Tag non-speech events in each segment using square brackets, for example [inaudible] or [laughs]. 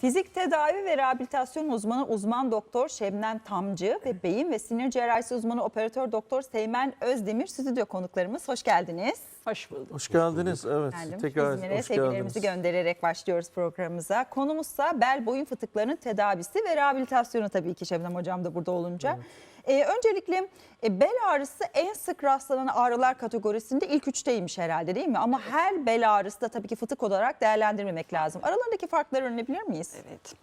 Fizik tedavi ve rehabilitasyon uzmanı uzman doktor Şebnem Tamcı ve beyin ve sinir cerrahisi uzmanı operatör doktor Seymen Özdemir stüdyo konuklarımız. Hoş geldiniz. Hoş bulduk. Hoş geldiniz. Evet. Geldim. Tekrar İzmir'e hoş sevgilerimizi geldiniz. göndererek başlıyoruz programımıza. Konumuzsa bel boyun fıtıklarının tedavisi ve rehabilitasyonu tabii ki Şebnem Hocam da burada olunca. Ee, öncelikle e, bel ağrısı en sık rastlanan ağrılar kategorisinde ilk üçteymiş herhalde değil mi? Ama her bel ağrısı da tabii ki fıtık olarak değerlendirmemek lazım. Aralarındaki farkları öğrenebilir miyiz? Evet.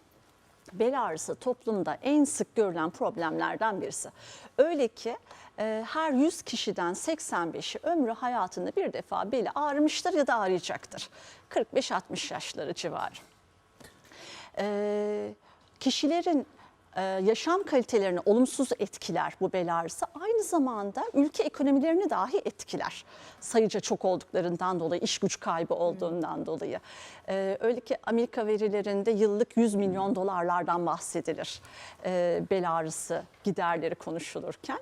Bel ağrısı toplumda en sık görülen problemlerden birisi. Öyle ki e, her 100 kişiden 85'i ömrü hayatında bir defa beli ağrımıştır ya da ağrıyacaktır. 45-60 yaşları civarı. E, kişilerin e, yaşam kalitelerini olumsuz etkiler bu bel ağrısı. Aynı zamanda ülke ekonomilerini dahi etkiler. Sayıca çok olduklarından dolayı, iş güç kaybı olduğundan dolayı. E, öyle ki Amerika verilerinde yıllık 100 milyon dolarlardan bahsedilir e, bel ağrısı giderleri konuşulurken.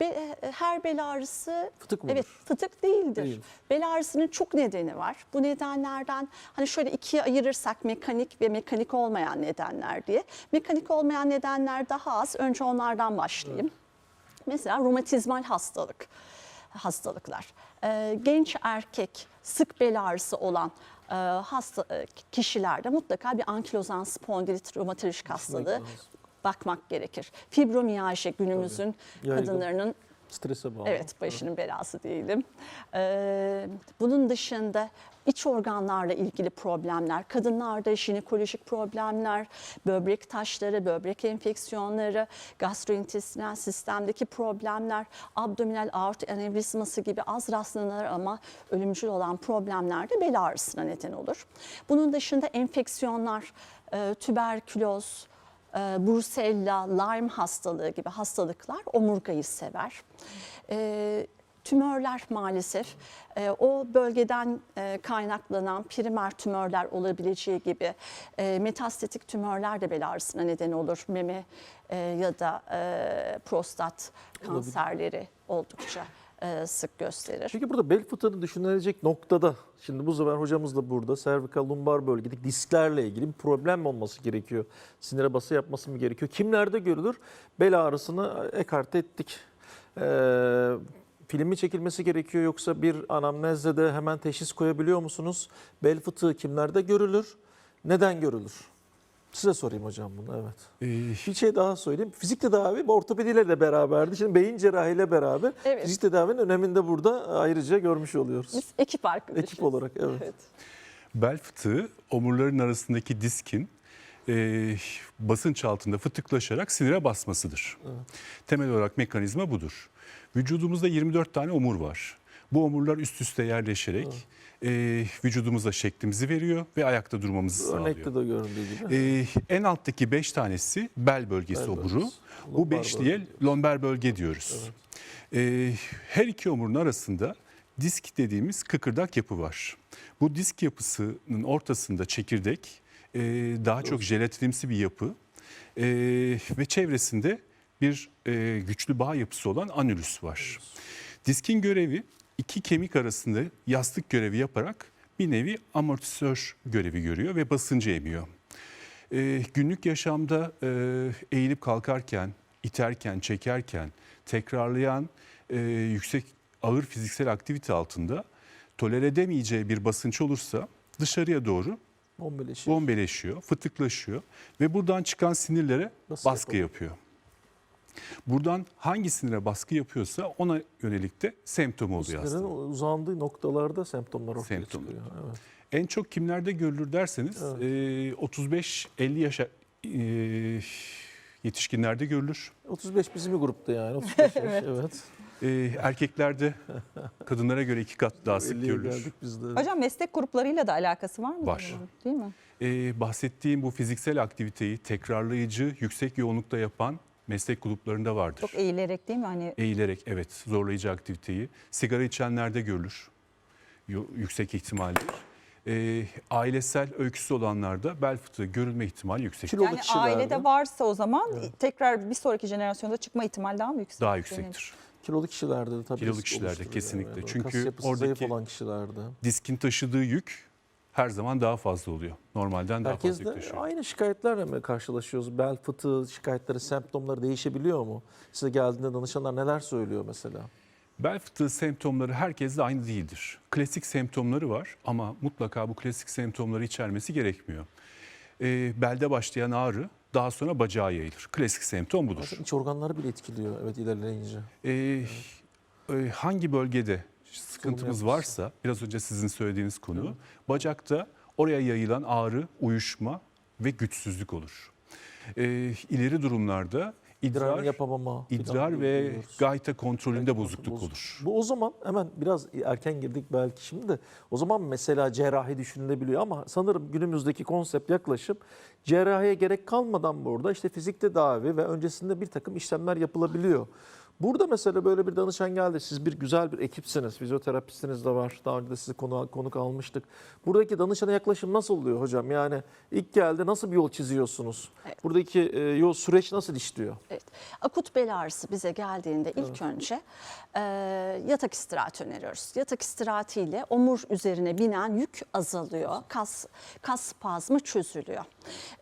Be- e, her bel ağrısı Fıtık mıdır? evet fıtık değildir. Değil. Bel ağrısının çok nedeni var. Bu nedenlerden hani şöyle ikiye ayırırsak mekanik ve mekanik olmayan nedenler diye. Mekanik olmayan nedenler daha az. Önce onlardan başlayayım. Mesela romatizmal hastalık, hastalıklar. Ee, genç erkek sık bel ağrısı olan e, hasta e, kişilerde mutlaka bir ankilozan spondilit romatolojik hastalığı. Bakmak gerekir. Fibromiyalji günümüzün Yaygın. kadınlarının Strese bağlı. Evet, başının belası değilim. Ee, bunun dışında iç organlarla ilgili problemler, kadınlarda jinekolojik problemler, böbrek taşları, böbrek enfeksiyonları, gastrointestinal sistemdeki problemler, abdominal aort anevrizması gibi az rastlanır ama ölümcül olan problemler de bel ağrısına neden olur. Bunun dışında enfeksiyonlar, e, tüberküloz, e, Brusella, Lyme hastalığı gibi hastalıklar omurgayı sever. E, tümörler maalesef e, o bölgeden e, kaynaklanan primer tümörler olabileceği gibi e, metastatik tümörler de bel ağrısına neden olur. Meme e, ya da e, prostat kanserleri oldukça e, sık gösterir. Peki burada bel fıtığını düşünülecek noktada, şimdi bu sefer hocamız da burada, servikal lumbar bölgedeki disklerle ilgili bir problem mi olması gerekiyor? Sinire bası yapması mı gerekiyor? Kimlerde görülür? Bel ağrısını ekarte ettik. Ee, filmi çekilmesi gerekiyor yoksa bir anamnezle de hemen teşhis koyabiliyor musunuz? Bel fıtığı kimlerde görülür? Neden görülür? Size sorayım hocam bunu evet. Ee, Bir şey daha söyleyeyim. Fizik tedavi ortopediyle de beraberdi. Şimdi beyin cerrahiyle beraber Evet. fizik tedavinin önemini de burada ayrıca görmüş oluyoruz. Biz ekip arkadaşıyız. Ekip olarak evet. Evet. bel fıtığı omurların arasındaki diskin e, basınç altında fıtıklaşarak sinire basmasıdır. Temel olarak mekanizma budur. Vücudumuzda 24 tane omur var. Bu omurlar üst üste yerleşerek e, vücudumuza şeklimizi veriyor ve ayakta durmamızı sağlıyor. Örnekte de göründüğü gibi. Ee, en alttaki 5 tanesi bel bölgesi Bel omuru. bölgesi. Bu Lombar beşliğe bölge. lomber bölge diyoruz. Ee, her iki omurun arasında disk dediğimiz kıkırdak yapı var. Bu disk yapısının ortasında çekirdek, e, daha çok jelatinimsi bir yapı e, ve çevresinde bir e, güçlü bağ yapısı olan anülüs var. Diskin görevi iki kemik arasında yastık görevi yaparak bir nevi amortisör görevi görüyor ve basıncı emiyor. Ee, günlük yaşamda e, eğilip kalkarken, iterken, çekerken, tekrarlayan e, yüksek ağır fiziksel aktivite altında tolere edemeyeceği bir basınç olursa dışarıya doğru Bombeleşiyor. bombeleşiyor, fıtıklaşıyor ve buradan çıkan sinirlere Nasıl baskı yapalım? yapıyor. Buradan hangi sinire baskı yapıyorsa ona yönelik de semptom oluyor hastanın. uzandığı noktalarda semptomlar ortaya Semptom. çıkıyor. Evet. En çok kimlerde görülür derseniz Evet. e, 35-50 yaşa e, yetişkinlerde görülür. 35 bizim bir grupta yani. 35 [laughs] yaş. evet. E, erkeklerde kadınlara göre iki kat daha sık 50'ye görülür. geldik biz de. Hocam meslek gruplarıyla da alakası var mı? Var. bunun? Değil mi? E, bahsettiğim bu fiziksel aktiviteyi tekrarlayıcı, yüksek yoğunlukta yapan meslek gruplarında vardır. Çok eğilerek değil mi? Hani Eğilerek evet zorlayıcı aktiviteyi. Sigara içenlerde görülür. Yüksek ihtimaldir. E, ailesel öyküsü olanlarda bel fıtığı görülme ihtimali yüksektir. Kilolu yani kişilerde, ailede varsa o zaman tekrar bir sonraki jenerasyonda çıkma ihtimali daha mı yüksek? Daha Benim- yüksektir. kilolu kişilerde de tabii Kilolu kişilerde kesinlikle. Evet. Çünkü oradaki- olan kişilerde. diskin taşıdığı yük her zaman daha fazla oluyor. Normalden daha Herkes fazla yükleşiyor. aynı şikayetlerle mi karşılaşıyoruz? Bel fıtığı şikayetleri, semptomları değişebiliyor mu? Size geldiğinde danışanlar neler söylüyor mesela? Bel fıtığı semptomları herkeste aynı değildir. Klasik semptomları var ama mutlaka bu klasik semptomları içermesi gerekmiyor. Ee, belde başlayan ağrı daha sonra bacağa yayılır. Klasik semptom budur. Bazen iç organları bile etkiliyor evet ilerleyince. Ee, e, hangi bölgede sıkıntımız varsa, biraz önce sizin söylediğiniz konu, bacakta oraya yayılan ağrı, uyuşma ve güçsüzlük olur. Ee, ileri durumlarda İdrar idrar, yapamama. idrar ve biliyoruz. gayta kontrolünde Gayta bozukluk bozuk. olur. Bu o zaman hemen biraz erken girdik belki şimdi de. O zaman mesela cerrahi düşünülebiliyor ama sanırım günümüzdeki konsept yaklaşım cerrahiye gerek kalmadan burada işte fizik tedavi ve öncesinde bir takım işlemler yapılabiliyor. Burada mesela böyle bir danışan geldi. Siz bir güzel bir ekipsiniz. Fizyoterapistiniz de var. Daha önce de sizi konu, konuk almıştık. Buradaki danışana yaklaşım nasıl oluyor hocam? Yani ilk geldi nasıl bir yol çiziyorsunuz? Evet. Buradaki e, yol süreç nasıl işliyor? Evet. Akut bel ağrısı bize geldiğinde ilk önce e, yatak istirahat öneriyoruz. Yatak istirahatiyle omur üzerine binen yük azalıyor. Kas kas spazmı çözülüyor.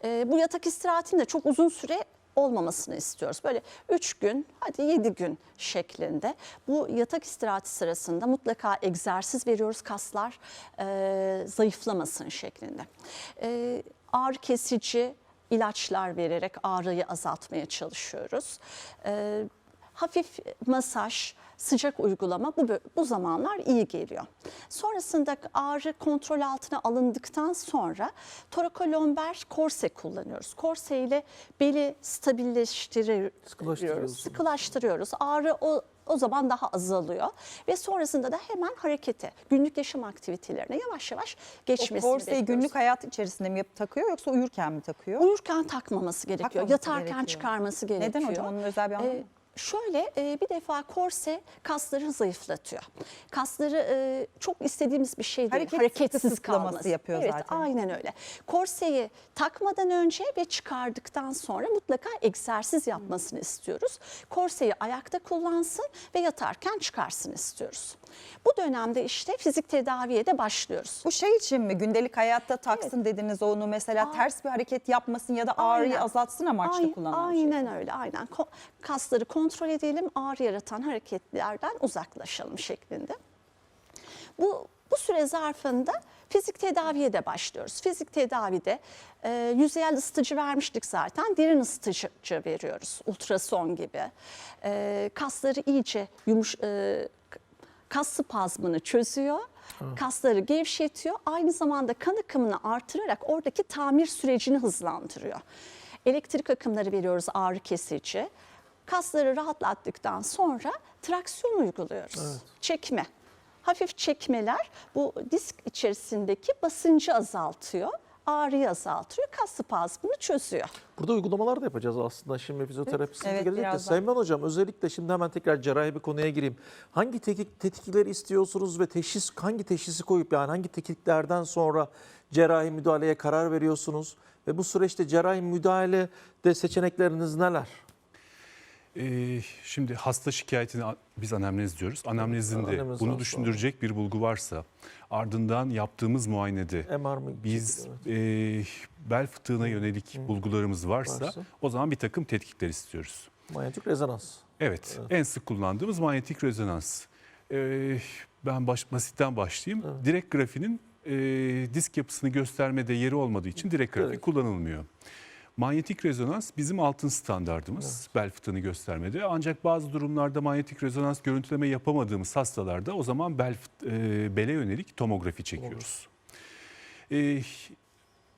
E, bu yatak istirahatinin de çok uzun süre olmamasını istiyoruz. Böyle 3 gün hadi 7 gün şeklinde. Bu yatak istirahati sırasında mutlaka egzersiz veriyoruz kaslar e, zayıflamasın şeklinde. E, ağrı kesici ilaçlar vererek ağrıyı azaltmaya çalışıyoruz. Ee, hafif masaj, sıcak uygulama bu, bu zamanlar iyi geliyor. Sonrasında ağrı kontrol altına alındıktan sonra torakolomber korse kullanıyoruz. Korse ile beli stabilleştiriyoruz, sıkılaştırıyoruz. Ağrı o o zaman daha azalıyor ve sonrasında da hemen harekete, günlük yaşam aktivitelerine yavaş yavaş O geçmesini korseyi bekliyoruz. günlük hayat içerisinde mi takıyor yoksa uyurken mi takıyor? Uyurken takmaması gerekiyor. Takmaması Yatarken gerekiyor. çıkarması gerekiyor. Neden hocam? Onun özel bir anlamı Ee? Şöyle e, bir defa korse kasları zayıflatıyor. Kasları e, çok istediğimiz bir şey değil. Hareket Hareketsiz kalması. yapıyor evet, zaten. Aynen öyle. Korseyi takmadan önce ve çıkardıktan sonra mutlaka egzersiz yapmasını istiyoruz. Korseyi ayakta kullansın ve yatarken çıkarsın istiyoruz. Bu dönemde işte fizik tedaviye de başlıyoruz. Bu şey için mi gündelik hayatta taksın dediniz onu mesela Aa. ters bir hareket yapmasın ya da ağrıyı Aynen. azaltsın amaçlı Ay- kullanılan bir şey. Aynen öyle aynen. Kasları kontrol edelim, ağrı yaratan hareketlerden uzaklaşalım şeklinde. Bu, bu süre zarfında fizik tedaviye de başlıyoruz. Fizik tedavide e, yüzeyel ısıtıcı vermiştik zaten. Derin ısıtıcı veriyoruz. Ultrason gibi. E, kasları iyice yumuş, e, kas spazmını çözüyor. Kasları gevşetiyor. Aynı zamanda kan akımını artırarak oradaki tamir sürecini hızlandırıyor. Elektrik akımları veriyoruz ağrı kesici. Kasları rahatlattıktan sonra traksiyon uyguluyoruz. Çekme. Hafif çekmeler bu disk içerisindeki basıncı azaltıyor, ağrıyı azaltıyor, kas spazmını çözüyor. Burada uygulamalar da yapacağız aslında. Şimdi fizyoterapistimiz Evet, gelecek de. Seymen Hocam özellikle şimdi hemen tekrar cerrahi bir konuya gireyim. Hangi tetkik, tetkikleri istiyorsunuz ve teşhis hangi teşhisi koyup yani hangi tetkiklerden sonra cerrahi müdahaleye karar veriyorsunuz? Ve bu süreçte cerrahi müdahale de seçenekleriniz neler? Ee, şimdi hasta şikayetini biz anamnez diyoruz. Anamnezinde Anamnez bunu düşündürecek bir bulgu varsa ardından yaptığımız muayenede MR mı? biz Evet. e, bel fıtığına yönelik bulgularımız varsa, Varsa. o zaman bir takım tetkikler istiyoruz. Manyetik rezonans. Evet, en sık kullandığımız manyetik rezonans. Ee, ben baş, basitten başlayayım. Direkt grafinin e, disk yapısını göstermede yeri olmadığı için direkt grafi Evet. kullanılmıyor. Manyetik rezonans bizim altın standardımız bel fıtığını göstermede. Ancak bazı durumlarda manyetik rezonans görüntüleme yapamadığımız hastalarda o zaman bel e, bele yönelik tomografi çekiyoruz. E,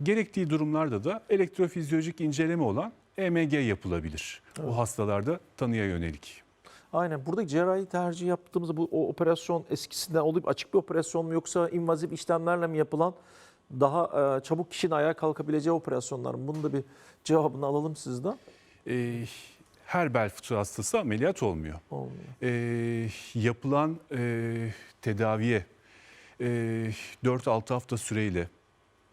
gerektiği durumlarda da elektrofizyolojik inceleme olan EMG yapılabilir. O hastalarda tanıya yönelik. Aynen. Buradaki cerrahi tercih yaptığımızda bu o operasyon eskisinden olup açık bir operasyon mu yoksa invazif işlemlerle mi yapılan daha e, çabuk kişinin ayağa kalkabileceği operasyonlar mı? Bunun da bir cevabını alalım sizden. E, her bel fıtığı hastası ameliyat olmuyor. Olmuyor. E, yapılan e, tedaviye e, 4-6 hafta süreyle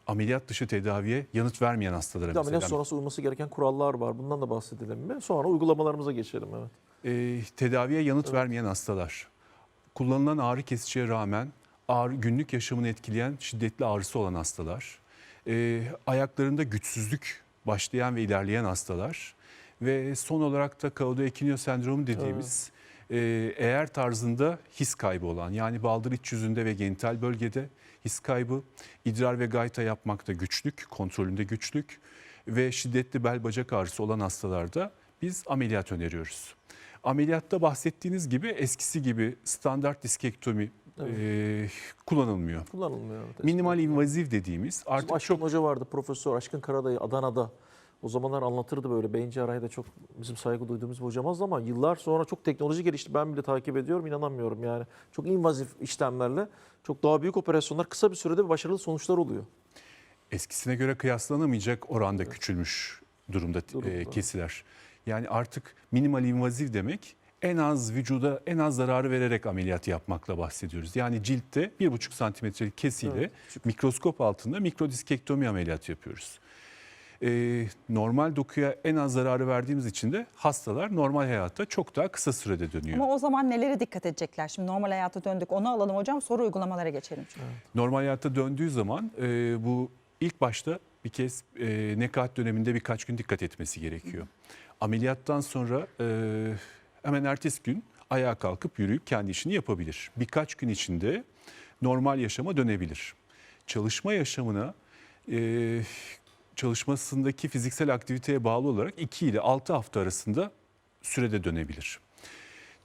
ameliyat dışı tedaviye yanıt vermeyen hastalara de ameliyat mesela sonrası uyması gereken kurallar var. Bundan da bahsedelim mi? Sonra uygulamalarımıza geçelim. Evet. e, tedaviye yanıt vermeyen hastalar kullanılan ağrı kesiciye rağmen ağrı, günlük yaşamını etkileyen şiddetli ağrısı olan hastalar, e, ayaklarında güçsüzlük başlayan ve ilerleyen hastalar ve son olarak da kaudoekinio sendromu dediğimiz e, eğer tarzında his kaybı olan yani baldır iç yüzünde ve genital bölgede his kaybı, idrar ve gayta yapmakta güçlük, kontrolünde güçlük ve şiddetli bel bacak ağrısı olan hastalarda biz ameliyat öneriyoruz. Ameliyatta bahsettiğiniz gibi eskisi gibi standart diskektomi e, kullanılmıyor. Kullanılmıyor. evet. Minimal invaziv dediğimiz Bizim artık Aşkın çok Hoca vardı Profesör Aşkın Karadayı Adana'da. O zamanlar anlatırdı böyle beyin cerrahi de çok bizim saygı duyduğumuz bir hocamız ama yıllar sonra çok teknoloji gelişti. Ben bile takip ediyorum inanamıyorum yani. Çok invazif işlemlerle çok daha büyük operasyonlar kısa bir sürede başarılı sonuçlar oluyor. eskisine göre kıyaslanamayacak oranda küçülmüş durumda, Durumda. e, kesiler. Yani artık minimal invaziv demek en az vücuda en az zararı vererek ameliyat yapmakla bahsediyoruz. Yani ciltte 1,5 santimetrelik kesiyle Evet, küçük. mikroskop altında mikrodiskektomi ameliyatı yapıyoruz. Ee, normal dokuya en az zararı verdiğimiz için de hastalar normal hayatta çok daha kısa sürede dönüyor. Ama o zaman nelere dikkat edecekler? Şimdi normal hayata döndük onu alalım hocam sonra uygulamalara geçelim. Normal hayata döndüğü zaman e, bu ilk başta bir kez e, nekaat döneminde birkaç gün dikkat etmesi gerekiyor. Ameliyattan sonra e, hemen ertesi gün ayağa kalkıp yürüyüp kendi işini yapabilir. Birkaç gün içinde normal yaşama dönebilir. Çalışma yaşamına e, çalışmasındaki fiziksel aktiviteye bağlı olarak 2 ile 6 hafta arasında sürede dönebilir.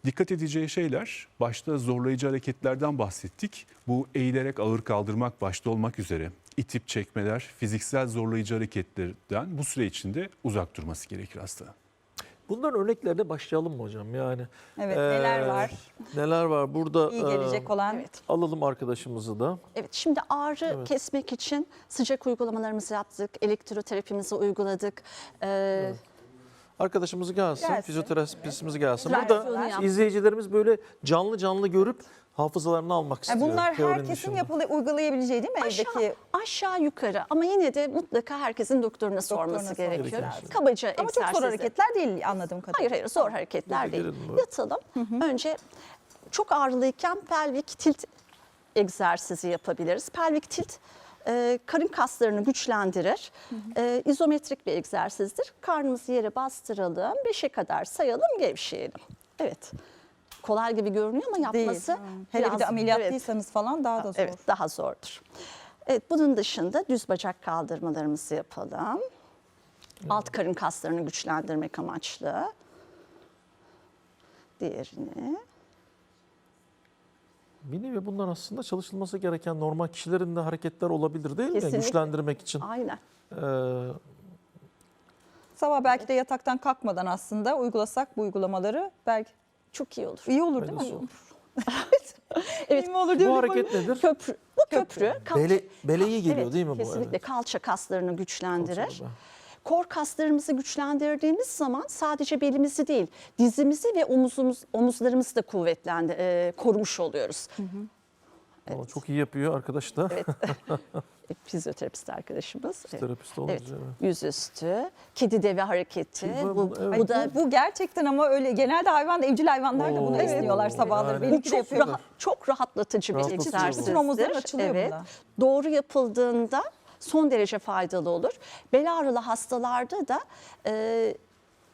Dikkat edeceği şeyler başta zorlayıcı hareketlerden bahsettik. Bu eğilerek ağır kaldırmak başta olmak üzere itip çekmeler, fiziksel zorlayıcı hareketlerden bu süre içinde uzak durması gerekir hastanın. Bunların örneklerine başlayalım mı hocam? Yani Evet Ee, neler var? neler var burada? İyi gelecek e, olan. Evet. Alalım arkadaşımızı da. Evet, şimdi ağrı kesmek için sıcak uygulamalarımızı yaptık, elektroterapimizi uyguladık. Ee, Arkadaşımız gelsin, Gelsin. fizyoterapistimiz gelsin. Traksiyonu Burada izleyicilerimiz böyle canlı canlı görüp hafızalarını almak Yani istiyor. bunlar teorinin herkesin dışında. yapılı, uygulayabileceği değil mi aşağı, evdeki? aşağı yukarı ama yine de mutlaka herkesin doktoruna, sorması sorması gerekiyor. lazım. Kabaca Ama çok zor hareketler değil anladığım kadarıyla. Hayır hayır zor hareketler Hadi değil. girelim böyle. Yatalım. Önce çok ağrılıyken pelvik tilt egzersizi yapabiliriz. Pelvik tilt e, karın kaslarını güçlendirir. E, izometrik bir egzersizdir. Karnımızı yere bastıralım. Beşe kadar sayalım, gevşeyelim. Evet. Kolay gibi görünüyor ama Değil. yapması Hele bir de ameliyatlıysanız evet. falan daha da zor. Evet, daha zordur. Evet, bunun dışında düz bacak kaldırmalarımızı yapalım. Alt karın kaslarını güçlendirmek amaçlı. Diğerini. Bir nevi bunlar aslında çalışılması gereken normal kişilerin de hareketler olabilir değil mi? Kesinlikle. Güçlendirmek için. Aynen. Ee, Sabah belki de yataktan kalkmadan aslında uygulasak bu uygulamaları belki Çok iyi olur. iyi olur değil mi? olur. Evet. İyi mi olur bu hareket nedir? Köprü. Bu köprü. kalça- Bele, bele iyi geliyor Evet, değil mi bu? Kesinlikle Evet. kalça kaslarını güçlendirir. Kalçada. Kor kaslarımızı güçlendirdiğimiz zaman sadece belimizi değil, dizimizi ve omuzumuz, omuzlarımızı da kuvvetlendi, e, korumuş oluyoruz. Ama Çok iyi yapıyor arkadaş da. Evet. [laughs] Fizyoterapist arkadaşımız. Evet. Terapist olunca. Evet, evet. yüzüstü, kedi deve hareketi. Bu, bu- evet. bu da Bu, gerçekten ama öyle genelde hayvan evcil hayvanlar da bunu Oo, istiyorlar sabahları. yani. Benimki çok, rahat, çok rahatlatıcı bir egzersizdir. Bütün omuzların açılıyor evet. bunda. Doğru yapıldığında son derece faydalı olur. Bel ağrılı hastalarda da e,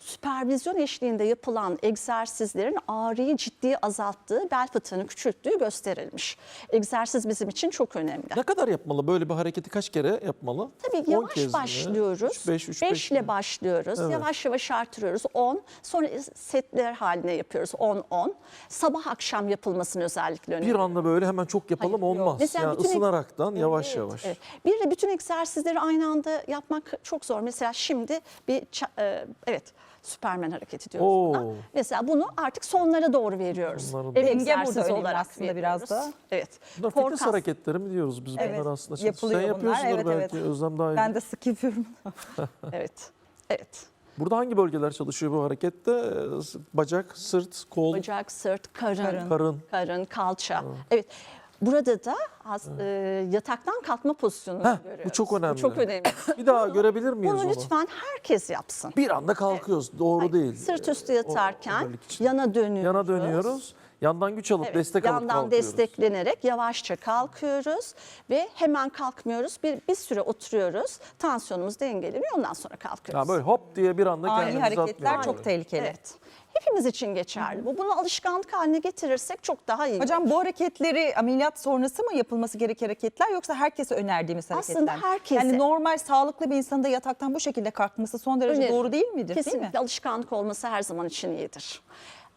süpervizyon eşliğinde yapılan egzersizlerin ağrıyı ciddi azalttığı, bel fıtığını küçülttüğü gösterilmiş. Egzersiz bizim için çok önemli. Ne kadar yapmalı? Böyle bir hareketi kaç kere yapmalı? Tabii 10 yavaş başlıyoruz. 3 5 3 5 5 ile başlıyoruz. Evet. Yavaş yavaş artırıyoruz. 10. Sonra setler haline yapıyoruz. 10 10. Sabah akşam yapılmasını özellikle Bir öneriyorum. anda böyle hemen çok yapalım Hayır, olmaz. Mesela yani bütün- ısınaraktan yavaş Evet, yavaş. evet. Bir de bütün egzersizleri aynı anda yapmak çok zor. Mesela şimdi bir e, evet Süpermen hareketi diyoruz Oo. buna. Mesela bunu artık sonlara doğru veriyoruz. Sonlara doğru. Ev Denge burada egzersizi önemli olarak aslında biraz veriyoruz. da. Evet. Bunlar fitness kas- hareketleri mi diyoruz biz Evet, bunlar aslında? yapılıyor Sen bunlar. yapıyorsundur Evet, belki evet. Özlem daha iyi. Ben de sık yapıyorum. [laughs] Evet. Evet. Burada hangi bölgeler çalışıyor bu harekette? Ee, Bacak, sırt, kol, Bacak, sırt, karın, Karın. karın, karın. kalça. Evet. Burada da az- e, yataktan kalkma pozisyonunu Heh, bu görüyoruz. çok önemli. Bu çok önemli. Bir daha görebilir miyiz Bunu onu? lütfen herkes yapsın. Bir anda kalkıyoruz. Doğru Hayır, değil. Sırt üstü Ee, o- yatarken özellik için. yana dönüyoruz. yana dönüyoruz. Yandan güç alıp Evet, destek alıp yandan kalkıyoruz. desteklenerek yavaşça kalkıyoruz ve hemen kalkmıyoruz. Bir, bir süre oturuyoruz. Tansiyonumuz dengeleniyor ondan sonra kalkıyoruz. Ha böyle hop diye bir anda Ani kendimizi hareketler atmıyoruz. çok tehlikeli. Evet. Hepimiz için geçerli. Bu bunu alışkanlık haline getirirsek çok daha iyi. Hocam bu hareketleri ameliyat sonrası mı yapılması gereken hareketler yoksa herkese önerdiğimiz hareketler Aslında herkese. Yani normal sağlıklı bir insanın da yataktan bu şekilde kalkması son derece Önerim. doğru değil midir? Kesinlikle Değil mi? alışkanlık olması her zaman için iyidir.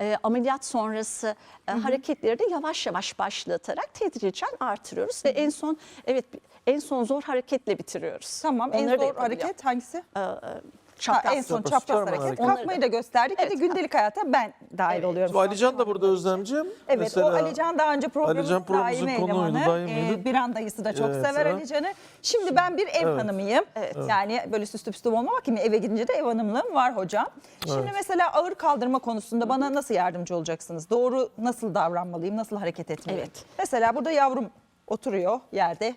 Ee, ameliyat sonrası e, hareketleri de yavaş yavaş başlatarak tedricen artırıyoruz ve en son evet en son zor hareketle bitiriyoruz. Tamam en Onları da zor hareket hangisi? Çapraz. Ha, en son Çapraz, çapraz hareket. hareketi. Kalkmayı da gösterdik. Bir de Evet. gündelik hayata ben dahil Evet. oluyorum. Alican da burada Özlemciğim. Evet Mesela, o Alican daha önce programımızın daimi konuğuydu, elemanı. Ee, Biran dayısı da çok Evet, sever evet. Alican'ı. Şimdi ben bir ev hanımıyım. Yani böyle süslü püslü olmamak gibi eve gidince de ev hanımlığım var hocam. Şimdi mesela ağır kaldırma konusunda bana nasıl yardımcı olacaksınız? Doğru nasıl davranmalıyım? Nasıl hareket etmeliyim? Evet. Mesela burada yavrum oturuyor yerde.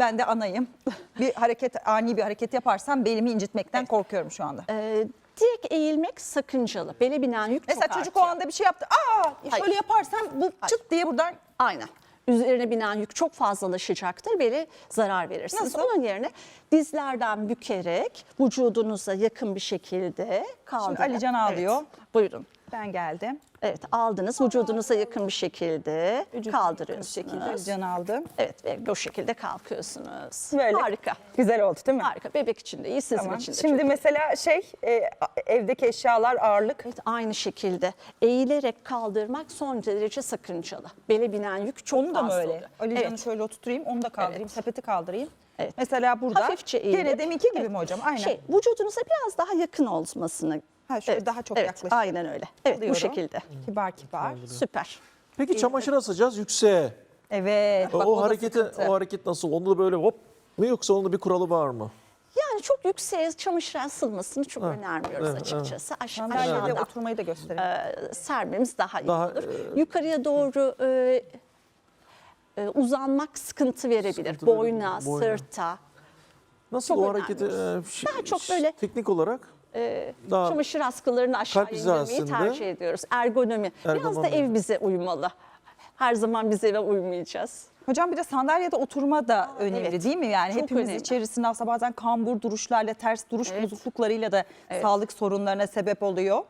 Ben de anayım. [laughs] bir hareket ani bir hareket yaparsam belimi incitmekten korkuyorum şu anda. Ee, direkt eğilmek sakıncalı. Bele binen yük Mesela çok çocuk o artıyor. anda bir şey yaptı. Aa Hayır. şöyle yaparsam bu çıt diye buradan Aynen. Üzerine binen yük çok fazlalaşacaktır. Bele zarar verirsiniz. Nasıl? Onun yerine dizlerden bükerek vücudunuza yakın bir şekilde kaldırarak. Alican ağlıyor. Evet, buyurun. Ben geldim. Evet aldınız vücudunuza yakın bir şekilde Şekilde kaldırıyorsunuz. can aldım. Evet ve bu şekilde kalkıyorsunuz. Böyle. Harika. Güzel oldu değil mi? Harika. Bebek için de iyi, sizin Tamam. için de Şimdi çok iyi. mesela şey e, evdeki eşyalar ağırlık. Evet, aynı şekilde eğilerek kaldırmak son derece sakıncalı. Bele binen yük çok Onu da mı fazla öyle? oluyor. Ali Can'ı Evet. şöyle oturtayım, onu da kaldırayım, Evet. sepeti kaldırayım. Evet. Mesela burada Hafifçe eğilip. gene deminki gibi mi hocam? Aynen. Şey, vücudunuza biraz daha yakın olmasını. Ha, şöyle daha çok evet, yaklaşayım. Aynen öyle. Evet Alıyorum. bu şekilde. Kibar kibar. Süper. Peki çamaşır asacağız yükseğe. Evet. O, bak o da hareketi sıkıntı. o hareket nasıl? Onda da böyle hop mu yoksa onun da bir kuralı var mı? Yani çok yükseğe çamaşır asılmasını çok önermiyoruz evet, açıkçası. Aş- Sandalyede aşağıda oturmayı da gösterelim. e, sermemiz daha iyi Daha, olur. Yukarıya doğru e, e, uzanmak sıkıntı verebilir. Sıkıntı Boyna, boyna. sırta. Nasıl Çok o hareketi? e, Daha çok böyle- teknik olarak e, daha çamaşır askılarını aşağı kalp indirmeyi hizasında- tercih ediyoruz. Ergonomi. Biraz da Ergonomi. ev bize uymalı. Her zaman biz eve uymayacağız. Hocam bir de sandalyede oturma da önemli evet. değil mi? Yani Çok hepimiz önemli. içerisinde aslında bazen kambur duruşlarla, ters duruş Evet. bozukluklarıyla da sağlık sorunlarına sebep oluyor.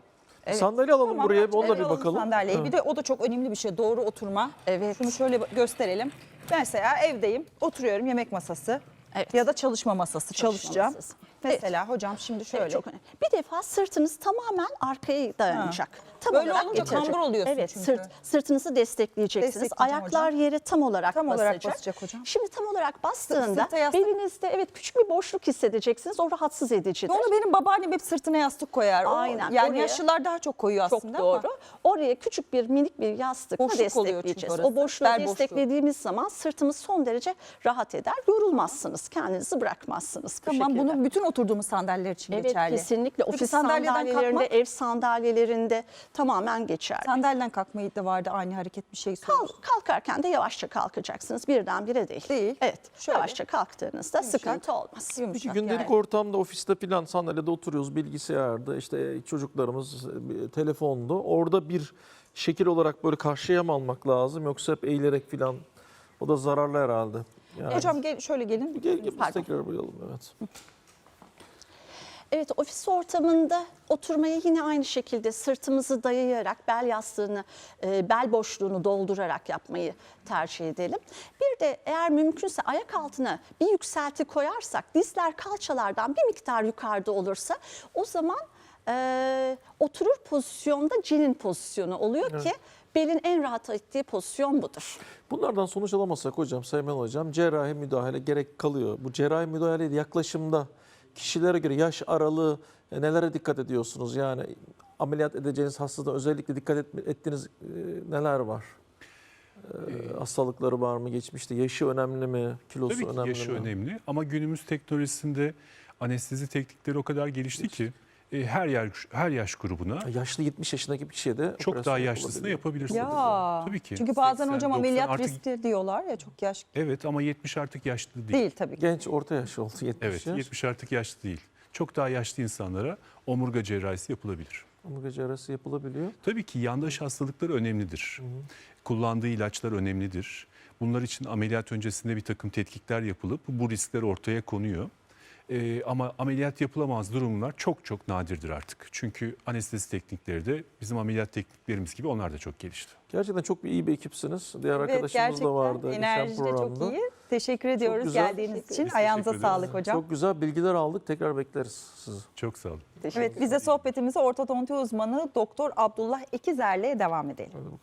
sandalye alalım Tamam, buraya bak, onunla bir alalım bakalım. Sandalyeyi. Bir de o da çok önemli bir şey. Doğru oturma. Evet. Şunu şöyle gösterelim. Mesela evdeyim, oturuyorum yemek masası Evet. ya da çalışma masası Çalışma çalışacağım. masası. Mesela hocam şimdi şöyle. Evet, çok önemli. Bir defa sırtınız tamamen arkaya dayanacak. Tam Böyle olarak olunca getirecek. kambur oluyorsun evet, çünkü. Sırt, sırtınızı destekleyeceksiniz. Ayaklar hocam. yere tam olarak Tam basacak. olarak basacak hocam. Şimdi tam olarak bastığında belinizde evet küçük bir boşluk hissedeceksiniz. O rahatsız edicidir. Onu benim babaannem hep sırtına yastık koyar. O, Aynen, Yani oraya- yaşlılar daha çok koyuyor Çok aslında doğru. ama. Oraya küçük bir minik bir yastıkla Boşluk destekleyeceğiz. O boşluğu Bel boşluğu. desteklediğimiz zaman sırtımız son derece rahat eder. Yorulmazsınız. Kendinizi bırakmazsınız. bu Tamam şekilde. bunu bütün oturduğumuz sandalyeler için Evet geçerli. kesinlikle Peki ofis sandalyelerinde, kalkmak? ev sandalyelerinde tamamen geçerli. Sandalyeden kalkmayı da vardı aynı hareket bir şey Kal- söylüyorsun. kalkarken de yavaşça kalkacaksınız. Birdenbire değil. Değil. Evet. Şöyle. Yavaşça kalktığınızda sıkıntı olmaz. Peki Yumuşak gündelik yani. ortamda ofiste filan sandalyede oturuyoruz bilgisayarda işte çocuklarımız e, telefonda orada bir şekil olarak böyle karşıya mı almak lazım yoksa hep eğilerek filan o da zararlı herhalde. Yani. Hocam gel, şöyle gelin. gel, gel tekrar bayalım evet. [laughs] Evet ofis ortamında oturmayı yine aynı şekilde sırtımızı dayayarak bel yastığını, e, bel boşluğunu doldurarak yapmayı tercih edelim. Bir de eğer mümkünse ayak altına bir yükselti koyarsak dizler kalçalardan bir miktar yukarıda olursa o zaman e, oturur pozisyonda cinin pozisyonu oluyor ki belin en rahat ettiği pozisyon budur. Bunlardan sonuç alamazsak hocam Sayman hocam cerrahi müdahale gerek kalıyor. Bu cerrahi müdahale yaklaşımda kişilere göre yaş aralığı e, nelere dikkat ediyorsunuz? Yani ameliyat edeceğiniz hastada özellikle dikkat et- ettiğiniz e, neler var? E, hastalıkları var mı geçmişte? Yaşı önemli mi? Kilosu Tabii ki önemli yaşı mi? önemli ama günümüz teknolojisinde anestezi teknikleri o kadar gelişti ki e, her yaş her yaş grubuna Yaşlı 70 yaşındaki bir kişiye de çok daha yaşlısına yapabilirsiniz. Ya. Tabii ki. Çünkü bazen 80, hocam 90 ameliyat artık- riskli diyorlar ya çok yaş Evet ama 70 artık yaşlı değil. değil tabii ki. Genç orta yaş oldu 70 Evet yaş. 70 artık yaşlı değil. Çok daha yaşlı insanlara omurga cerrahisi yapılabilir. Omurgacı arası yapılabiliyor. Tabii ki yandaş hastalıkları önemlidir. Kullandığı ilaçlar önemlidir. Bunlar için ameliyat öncesinde bir takım tetkikler yapılıp bu riskler ortaya konuyor. Ee, ama ameliyat yapılamaz durumlar çok çok nadirdir artık. Çünkü anestezi teknikleri de bizim ameliyat tekniklerimiz gibi onlar da çok gelişti. Gerçekten çok bir iyi bir ekipsiniz. Diğer Evet arkadaşımız gerçekten da vardı. enerji de çok iyi. Teşekkür ediyoruz güzel. geldiğiniz Teşekkür için. ederiz. Ayağınıza Teşekkür ederiz. sağlık hocam. Çok güzel bilgiler aldık. Tekrar bekleriz sizi. Çok sağ olun. Evet bize sohbetimizi ortodonti uzmanı Doktor Abdullah İkizer'le devam edelim. Hadi bakalım.